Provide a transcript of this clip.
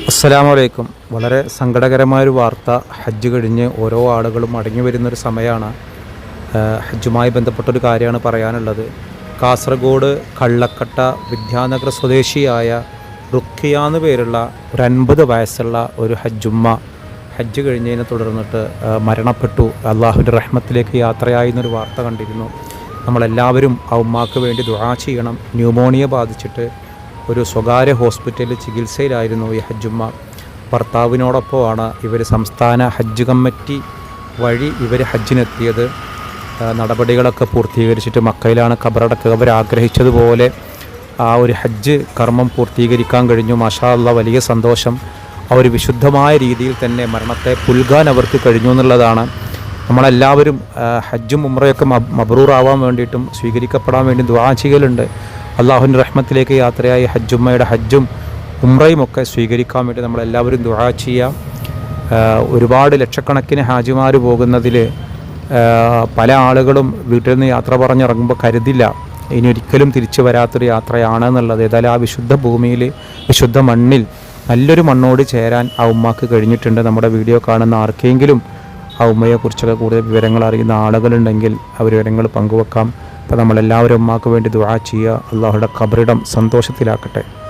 അസ്സലാമലൈക്കും. വളരെ സങ്കടകരമായൊരു വാർത്ത. ഹജ്ജ് കഴിഞ്ഞ് ഓരോ ആളുകളും അടങ്ങി വരുന്നൊരു സമയമാണ്. ഹജ്ജുമായി ബന്ധപ്പെട്ടൊരു കാര്യമാണ് പറയാനുള്ളത്. കാസർഗോഡ് കള്ളക്കട്ട വിദ്യാനഗർ സ്വദേശിയായ റുഖിയ എന്ന് പേരുള്ള ഒരു അൻപത് വയസ്സുള്ള ഒരു ഹജ്ജുമ്മ ഹജ്ജ് കഴിഞ്ഞതിനെ തുടർന്നിട്ട് മരണപ്പെട്ടു. അള്ളാഹുവിന്റെ റഹ്മത്തിലേക്ക് യാത്രയായി എന്നൊരു വാർത്ത കണ്ടിരുന്നു. നമ്മളെല്ലാവരും ആ ഉമ്മാക്ക് വേണ്ടി ദുആ ചെയ്യണം. ന്യൂമോണിയ ബാധിച്ചിട്ട് ഒരു സ്വകാര്യ ഹോസ്പിറ്റലിൽ ചികിത്സയിലായിരുന്നു ഈ ഹജ്ജുമ്മ. ഭർത്താവിനോടൊപ്പമാണ് ഇവർ സംസ്ഥാന ഹജ്ജ് കമ്മിറ്റി വഴി ഇവർ ഹജ്ജിനെത്തിയത്. നടപടികളൊക്കെ പൂർത്തീകരിച്ചിട്ട് മക്കയിലാണ് ഖബറടക്കുക. അവർ ആഗ്രഹിച്ചതുപോലെ ആ ഒരു ഹജ്ജ് കർമ്മം പൂർത്തീകരിക്കാൻ കഴിഞ്ഞു. മാഷാ അല്ല വലിയ സന്തോഷം. ആ ഒരു വിശുദ്ധമായ രീതിയിൽ തന്നെ മരണത്തെ പുൽകാൻ അവർക്ക് കഴിഞ്ഞു എന്നുള്ളതാണ്. നമ്മളെല്ലാവരും ഹജ്ജും ഉമ്രയൊക്കെ മബ് മബ്രൂറാവാൻ വേണ്ടിയിട്ടും സ്വീകരിക്കപ്പെടാൻ വേണ്ടി ചെയ്യലുണ്ട്. അള്ളാഹുവിന്റെ റഹ്മത്തിലേക്ക് യാത്രയായി ഹജ്ജുമ്മയുടെ ഹജ്ജും ഉമ്രയും ഒക്കെ സ്വീകരിക്കാൻ വേണ്ടി നമ്മളെല്ലാവരും ദുആ ചെയ്യാം ഒരുപാട് ലക്ഷക്കണക്കിന് ഹാജിമാർ പോകുന്നതിൽ പല ആളുകളും വീട്ടിൽ നിന്ന് യാത്ര പറഞ്ഞിറങ്ങുമ്പോൾ കരുതില്ല. ഇനി ഒരിക്കലും തിരിച്ചു വരാത്തൊരു യാത്രയാണ് എന്നുള്ളത്. ഏതായാലും ആ വിശുദ്ധ ഭൂമിയിൽ വിശുദ്ധ മണ്ണിൽ നല്ലൊരു മണ്ണോട് ചേരാൻ ആ ഉമ്മാക്ക് കഴിഞ്ഞിട്ടുണ്ട്. നമ്മുടെ വീഡിയോ കാണുന്ന ആർക്കെങ്കിലും ആ ഉമ്മയെക്കുറിച്ചൊക്കെ കൂടുതൽ വിവരങ്ങൾ അറിയുന്ന ആളുകളുണ്ടെങ്കിൽ ആ വിവരങ്ങൾ പങ്കുവെക്കാം. അപ്പോൾ നമ്മളെല്ലാവരും ഉമ്മാക്ക് വേണ്ടി ദുആ ചെയ്യുക. അള്ളാഹുടെ കബറിടം സന്തോഷത്തിലാക്കട്ടെ.